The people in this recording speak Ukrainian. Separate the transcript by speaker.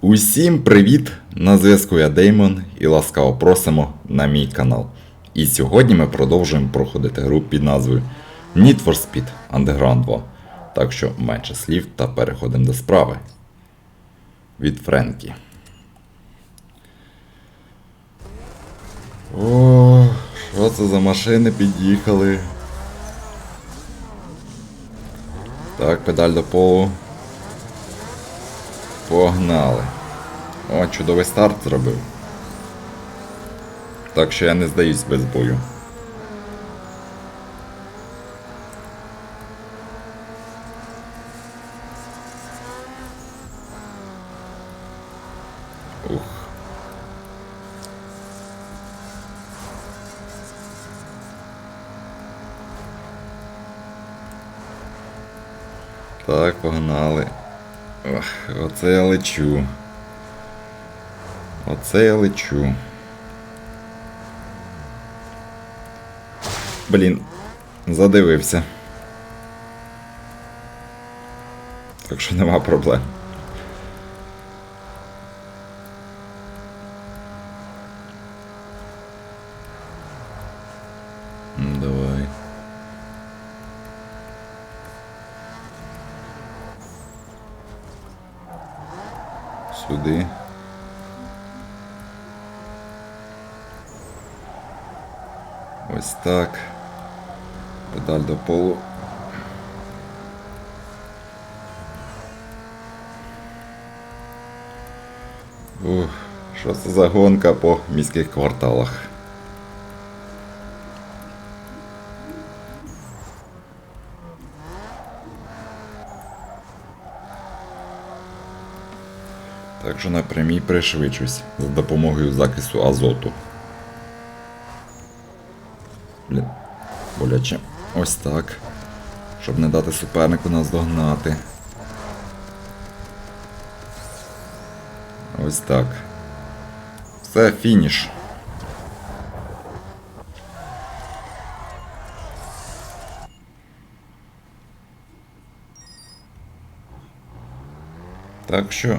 Speaker 1: Усім привіт! На зв'язку я Деймон і ласкаво просимо на мій канал. І сьогодні ми продовжуємо проходити гру під назвою Need for Speed Underground 2. Так що менше слів та переходимо до справи. Від Френкі. О, що це за машини під'їхали? Так, педаль до полу. Погнали. О, чудовий старт зробив. Так що я не здаюсь без бою. Ух. Так, погнали. Ох, оце я лечу. Оце я лечу. Блін, задивився. Так що нема проблем. Давай. Сюди. Ось так. Педаль до полу. Ух, що це за гонка по міських кварталах? Так що напрямій пришвидшусь за допомогою закису азоту. Блін, боляче. Ось так. Щоб не дати супернику нас догнати. Ось так. Все, фініш. Так що